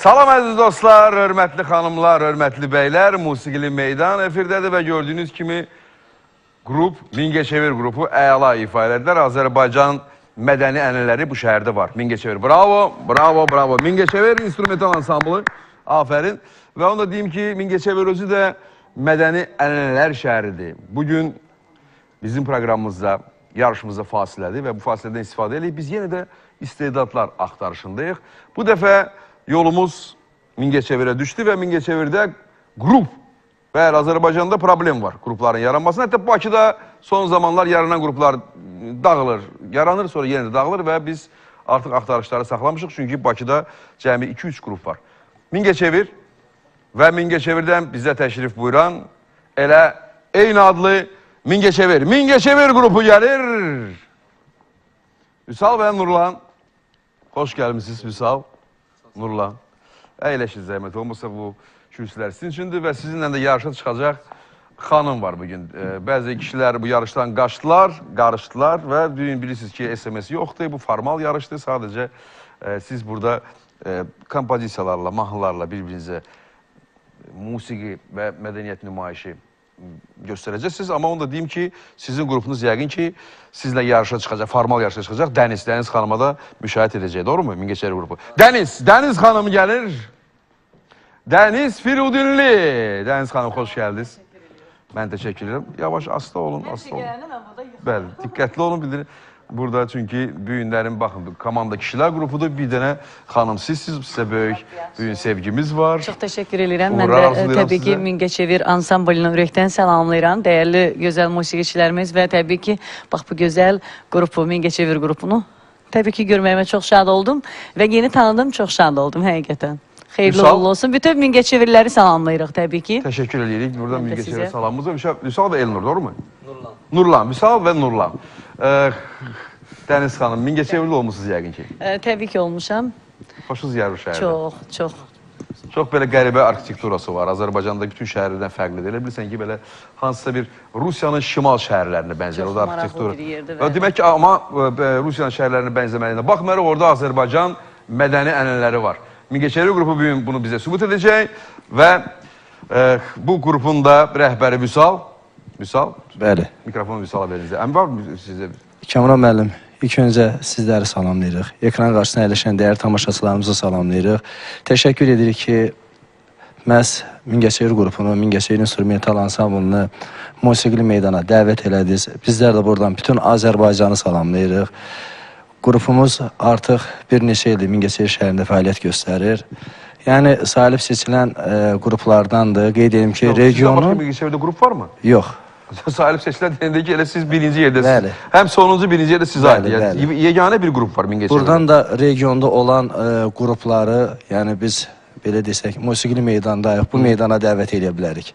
Salam əziz dostlar, hörmətli xanımlar, hörmətli bəylər, Musiqili Meydan efirdədir və gördüyünüz kimi qrup, Mingəçevir qrupu əla ifa elədilər. Azərbaycan mədəni ənənələri bu şəhərdə var. Mingəçevir, bravo, bravo, bravo. Mingəçevir instrumental ansamblı, afərin. Və onu da deyim ki, Mingəçevir özü də mədəni ənənələr şəhəridir. Bugün bizim proqramımızda, yarışımızda fasilədir və bu fasilədən istifadə edib biz yenə də istedadlar axtarışındayıq. Bu dəfə yolumuz Mingəçevirə düşdü və Mingəçevirdə qrup və Azərbaycanda problem var qrupların yaranmasına. Hətta Bakıda son zamanlar yaranan qruplar dağılır, yaranır, sonra yenə də dağılır və biz artıq axtarışları saxlamışıq. Çünki Bakıda cəmi 2-3 qrup var. Mingəçevir və Mingəçevirdən bizə təşrif buyuran elə eyni adlı Mingəçevir. Mingəçevir qrupu gəlir. Vüsal və Nurlan. Hoş gəlmisiniz Vüsal. Nurlan. Əyləşin zəhmət olmasa bu kürsülər sizin üçündür və sizinlə də yarışa çıxacaq xanım var bugün. Ee, bəzi kişilər bu yarışdan qaçdılar, qarışdılar və düyün bilirsiniz ki SMS yoxdur. Bu formal yarışdır. Sadəcə e, siz burada e, kompozisiyalarla, mahnılarla bir-birinizə musiqi və mədəniyyət nümayişi göstərəcəksiniz. Amma onu da deyim ki, sizin qrupunuz yəqin ki, sizlə yarışa çıxacaq, formal yarışa çıxacaq. Dəniz, Dəniz xanıma da müşahidə edəcək, doğru mu? Mingəçevir qrupu. Dəniz, Dəniz xanım gəlir. Dəniz Firudinli. Dəniz xanım, xoş gəldiniz. Mən təşəkkür edirəm. Yavaş, asta olun, asta olun. Bəli, diqqətli olun bildirin. Burada çünki bu günlərin baxın, bu komanda kişilər qrupudur. Bir dənə xanım sizsiz, sizə böyük bu gün sevgimiz var. Çox təşəkkür edirəm. Mən Uğurlar də arzulayıram təbii ki, sizə. Mingəçevir ansamblını ürəkdən salamlayıram. Dəyərli gözəl musiqiçilərimiz və təbii ki, bax bu gözəl qrupu, Mingəçevir qrupunu təbii ki, görməyimə çox şad oldum və yeni tanıdım, çox şad oldum həqiqətən. Xeyirli Vüsal? uğurlu olsun. Bütün Mingəçevirləri salamlayırıq təbii ki. Təşəkkür edirik. Buradan Mən də Mingəçevir sizə. salamımız var. Vüsal və Elnur, doğru mu? Nurlan. Nurlan, Vüsal və Nurlan. Ee, Dəniz xanım, Mingəçevirdə olmusunuz yəqin ki. E, təbii ki, olmuşam. Xoşunuz gəlir bu şəhərdə. Çox, çox. Çox belə qəribə arxitekturası var. Azərbaycanda bütün şəhərlərdən fərqlidir. Elə bilirsən ki, belə hansısa bir Rusiyanın şimal şəhərlərinə bənzər Çox maraqlı arxitektura. bir yerdir Və demək ki, amma e, Rusiyanın şəhərlərinə bənzəməyinə baxmayaraq orada Azərbaycan mədəni ənənələri var. Mingəçevir qrupu bu gün bunu bizə sübut edəcək və e, bu qrupun da rəhbəri Vüsal. Vüsal, Bəli. mikrofonu Vüsala verin. Əmi var mı sizə? Kamran müəllim, ilk öncə sizləri salamlayırıq. Ekran qarşısına əyləşən dəyərli tamaşaçılarımızı salamlayırıq. Təşəkkür edirik ki, məhz Mingəçevir qrupunu, Mingəçevir instrumental ansamblını musiqili meydana dəvət elədiniz. Bizlər də buradan bütün Azərbaycanı salamlayırıq. Qrupumuz artıq bir neçə ildir Mingəçevir şəhərində fəaliyyət göstərir. Yəni salib seçilən e, qruplardandır. Qeyd edim ki, Yox, sizdən başqa regionun Mingəçevirdə qrup varmı? yox. Sahip seçilen deyəndə ki, elə siz birinci yerdəsiniz. Bəli. Həm sonuncu birinci yerdə sizə Bəli, aid. Yəni, bəli. yeganə bir qrup var Mingəçevirdə. Buradan da regionda olan e, qrupları, yəni biz belə desək, musiqili meydandayıq. Bu meydana dəvət edə bilərik.